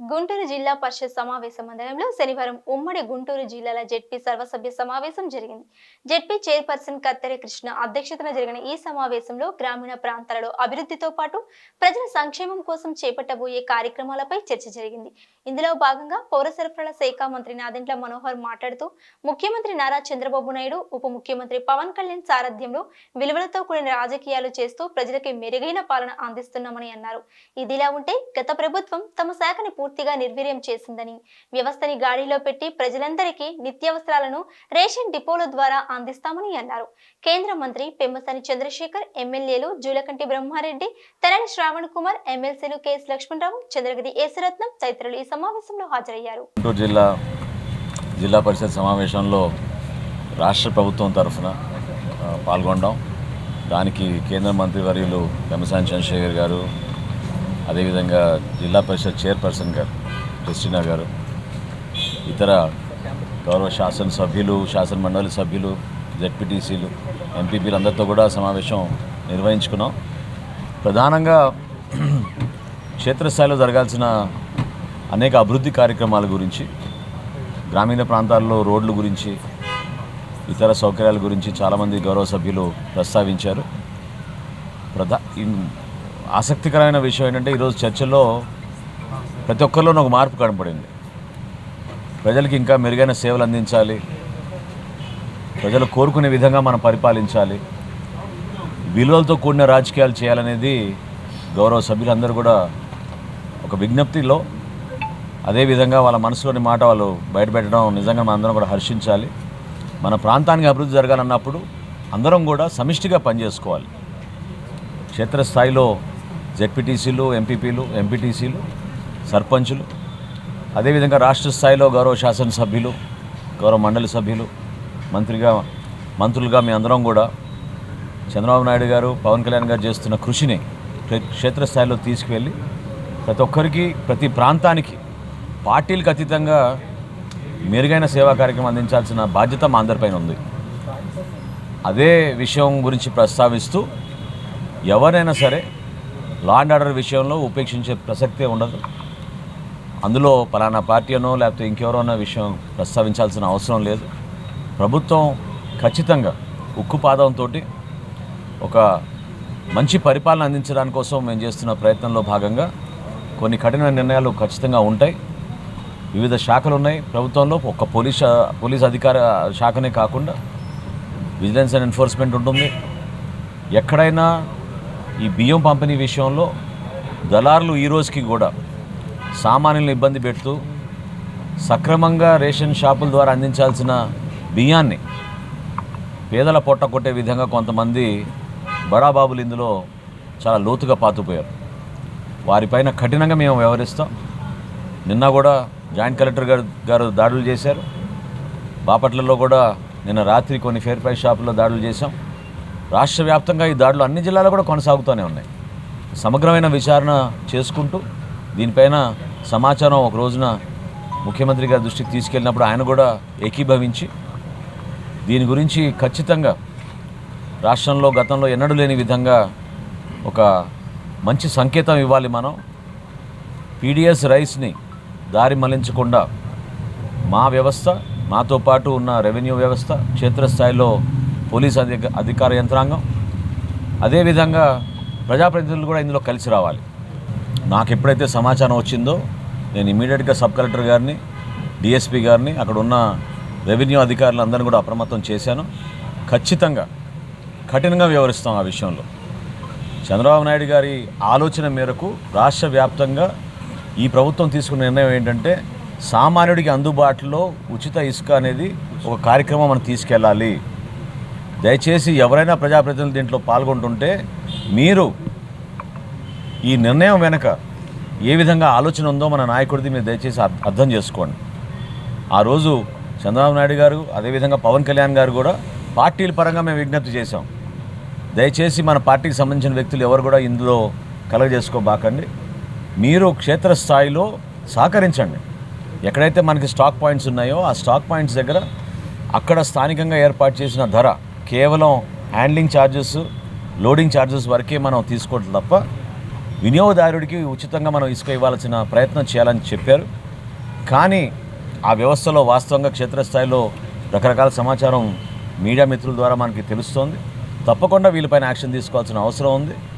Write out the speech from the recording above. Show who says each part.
Speaker 1: గుంటూరు జిల్లా పరిషత్ సమావేశ మందిరంలో శనివారం ఉమ్మడి గుంటూరు జిల్లాల జెడ్పీ సర్వసభ్య సమావేశం జరిగింది. జెడ్పీ చైర్పర్సన్ కత్తెర కృష్ణ అధ్యక్షతన జరిగిన ఈ సమావేశంలో గ్రామీణ ప్రాంతాలలో అభివృద్ధితో పాటు ప్రజల సంక్షేమం కోసం చేపట్టబోయే కార్యక్రమాలపై చర్చ జరిగింది. ఇందులో భాగంగా పౌర సరఫరాల శాఖ మంత్రి నాదెంట్ల మనోహర్ మాట్లాడుతూ ముఖ్యమంత్రి నారా చంద్రబాబు నాయుడు ఉప ముఖ్యమంత్రి పవన్ కళ్యాణ్ సారథ్యంలో విలువలతో కూడిన రాజకీయాలు చేస్తూ ప్రజలకు మెరుగైన పాలన అందిస్తున్నామని అన్నారు. ఇదిలా ఉంటే గత ప్రభుత్వం తమ శాఖని పూర్తిగా నిర్వీర్యం చేసిందని వ్యవస్థని గాడిలో పెట్టి ప్రజలందరికీ నిత్యావసరాలను రేషన్ డిపోల ద్వారా అందిస్తామని అన్నారు. కేంద్ర మంత్రి పెమ్మసాని చంద్రశేఖర్ ఎమ్మెల్యేలు జూలకంటి బ్రహ్మారెడ్డి తెరని శ్రావణ్ కుమార్ ఎమ్మెల్సీలు కెఎస్ లక్ష్మణరావు చంద్రగిరి యేసురత్నం తదితరులు ఈ సమావేశంలో హాజరయ్యారు.
Speaker 2: గుంటూరు జిల్లా జిల్లా పరిషత్ సమావేశంలో రాష్ట్ర ప్రభుత్వం తరఫున పాల్గొనడం. దానికి కేంద్ర మంత్రి వర్యులు చంద్రశేఖర్ గారు అదేవిధంగా జిల్లా పరిషత్ చైర్పర్సన్ గారు క్రిస్టినా గారు ఇతర గౌరవ శాసనసభ్యులు శాసన మండలి సభ్యులు జెడ్పీటీసీలు ఎంపీపీలు అందరితో కూడా సమావేశం నిర్వహించుకున్నాం. ప్రధానంగా క్షేత్రస్థాయిలో జరగాల్సిన అనేక అభివృద్ధి కార్యక్రమాల గురించి గ్రామీణ ప్రాంతాల్లో రోడ్ల గురించి ఇతర సౌకర్యాల గురించి చాలామంది గౌరవ సభ్యులు ప్రస్తావించారు. ప్రధా ఆసక్తికరమైన విషయం ఏంటంటే ఈరోజు చర్చల్లో ప్రతి ఒక్కరిలోనూ ఒక మార్పు కనపడింది. ప్రజలకి ఇంకా మెరుగైన సేవలు అందించాలి. ప్రజలు కోరుకునే విధంగా మనం పరిపాలించాలి. విలువలతో కూడిన రాజకీయాలు చేయాలనేది గౌరవ సభ్యులందరూ కూడా ఒక విజ్ఞప్తిలో అదేవిధంగా వాళ్ళ మనసులోని మాట వాళ్ళు బయటపెట్టడం నిజంగా మన అందరం కూడా హర్షించాలి. మన ప్రాంతానికి అభివృద్ధి జరగాలన్నప్పుడు అందరం కూడా సమిష్టిగా పనిచేసుకోవాలి. క్షేత్రస్థాయిలో జెడ్పీటీసీలు ఎంపీపీలు ఎంపీటీసీలు సర్పంచులు అదేవిధంగా రాష్ట్ర స్థాయిలో గౌరవ శాసనసభ్యులు గౌరవ మండలి సభ్యులు మంత్రిగా మంత్రులుగా మీ అందరం కూడా చంద్రబాబు నాయుడు గారు పవన్ కళ్యాణ్ గారు చేస్తున్న కృషిని క్షేత్రస్థాయిలో తీసుకువెళ్ళి ప్రతి ఒక్కరికి ప్రతి ప్రాంతానికి పార్టీలకు అతీతంగా మెరుగైన సేవా కార్యక్రమం అందించాల్సిన బాధ్యత మా అందరిపైన ఉంది. అదే విషయం గురించి ప్రస్తావిస్తూ ఎవరైనా సరే లా అండ్ ఆర్డర్ విషయంలో ఉపేక్షించే ప్రసక్తే ఉండదు. అందులో పలానా పార్టీనో లేకపోతే ఇంకెవరోనో విషయం ప్రస్తావించాల్సిన అవసరం లేదు. ప్రభుత్వం ఖచ్చితంగా ఉక్కు పాదంతో ఒక మంచి పరిపాలన అందించడానికి కోసం మేము చేస్తున్న ప్రయత్నంలో భాగంగా కొన్ని కఠిన నిర్ణయాలు ఖచ్చితంగా ఉంటాయి. వివిధ శాఖలు ఉన్నాయి. ప్రభుత్వంలో ఒక పోలీస్ పోలీస్ అధికార శాఖనే కాకుండా విజిలెన్స్ అండ్ ఎన్ఫోర్స్మెంట్ ఉంటుంది. ఎక్కడైనా ఈ బియ్యం పంపిణీ విషయంలో దళారులు ఈ రోజుకి కూడా సామాన్యులను ఇబ్బంది పెడుతూ సక్రమంగా రేషన్ షాపుల ద్వారా అందించాల్సిన బియ్యాన్ని పేదల పొట్ట కొట్టే విధంగా కొంతమంది బడాబాబులు ఇందులో చాలా లోతుగా పాతుపోయారు. వారిపైన కఠినంగా మేము వ్యవహరిస్తాం. నిన్న కూడా జాయింట్ కలెక్టర్ గారు గారు దాడులు చేశారు. బాపట్లలో కూడా నిన్న రాత్రి కొన్ని ఫేర్ ప్రైస్ షాపుల్లో దాడులు చేశాం. రాష్ట్ర వ్యాప్తంగా ఈ దాడులు అన్ని జిల్లాలో కూడా కొనసాగుతూనే ఉన్నాయి. సమగ్రమైన విచారణ చేసుకుంటూ దీనిపైన సమాచారం ఒక రోజున ముఖ్యమంత్రి గారి దృష్టికి తీసుకెళ్ళినప్పుడు ఆయన కూడా ఏకీభవించి దీని గురించి ఖచ్చితంగా రాష్ట్రంలో గతంలో ఎన్నడూ లేని విధంగా ఒక మంచి సంకేతం ఇవ్వాలి మనం. పీడిఎస్ రైస్ని దారి మళ్ళించకుండా మా వ్యవస్థ మాతో పాటు ఉన్న రెవెన్యూ వ్యవస్థ క్షేత్రస్థాయిలో పోలీస్ అధిక అధికార యంత్రాంగం. అదేవిధంగా ప్రజాప్రతినిధులు కూడా ఇందులో కలిసి రావాలి. నాకు ఎప్పుడైతే సమాచారం వచ్చిందో నేను ఇమీడియట్గా సబ్ కలెక్టర్ గారిని డిఎస్పీ గారిని అక్కడ ఉన్న రెవెన్యూ అధికారులందరినీ కూడా అప్రమత్తం చేశాను. ఖచ్చితంగా కఠినంగా వ్యవహరిస్తాం ఆ విషయంలో. చంద్రబాబు నాయుడు గారి ఆలోచన మేరకు రాష్ట్ర వ్యాప్తంగా ఈ ప్రభుత్వం తీసుకున్న నిర్ణయం ఏంటంటే సామాన్యుడికి అందుబాటులో ఉచిత ఇసుక అనేది ఒక కార్యక్రమం మనం తీసుకెళ్ళాలి. దయచేసి ఎవరైనా ప్రజాప్రతినిధులు దీంట్లో పాల్గొంటుంటే మీరు ఈ నిర్ణయం వెనక ఏ విధంగా ఆలోచన ఉందో మన నాయకుడిది మీరు దయచేసి అర్థం చేసుకోండి. ఆ రోజు చంద్రబాబు నాయుడు గారు అదేవిధంగా పవన్ కళ్యాణ్ గారు కూడా పార్టీల పరంగా మేము విజ్ఞప్తి చేశాం. దయచేసి మన పార్టీకి సంబంధించిన వ్యక్తులు ఎవరు కూడా ఇందులో కలగజేసుకోబాకండి. మీరు క్షేత్రస్థాయిలో సహకరించండి. ఎక్కడైతే మనకి స్టాక్ పాయింట్స్ ఉన్నాయో ఆ స్టాక్ పాయింట్స్ దగ్గర అక్కడ స్థానికంగా ఏర్పాటు చేసిన ధర కేవలం హ్యాండ్లింగ్ ఛార్జెస్ లోడింగ్ ఛార్జెస్ వరకే మనం తీసుకోవట్లేదు తప్ప వినియోగదారుడికి ఉచితంగా మనం ఇసుక ఇవ్వాల్సిన ప్రయత్నం చేయాలని చెప్పారు. కానీ ఆ వ్యవస్థలో వాస్తవంగా క్షేత్రస్థాయిలో రకరకాల సమాచారం మీడియా మిత్రుల ద్వారా మనకి తెలుస్తోంది. తప్పకుండా వీళ్ళపైన యాక్షన్ తీసుకోవాల్సిన అవసరం ఉంది.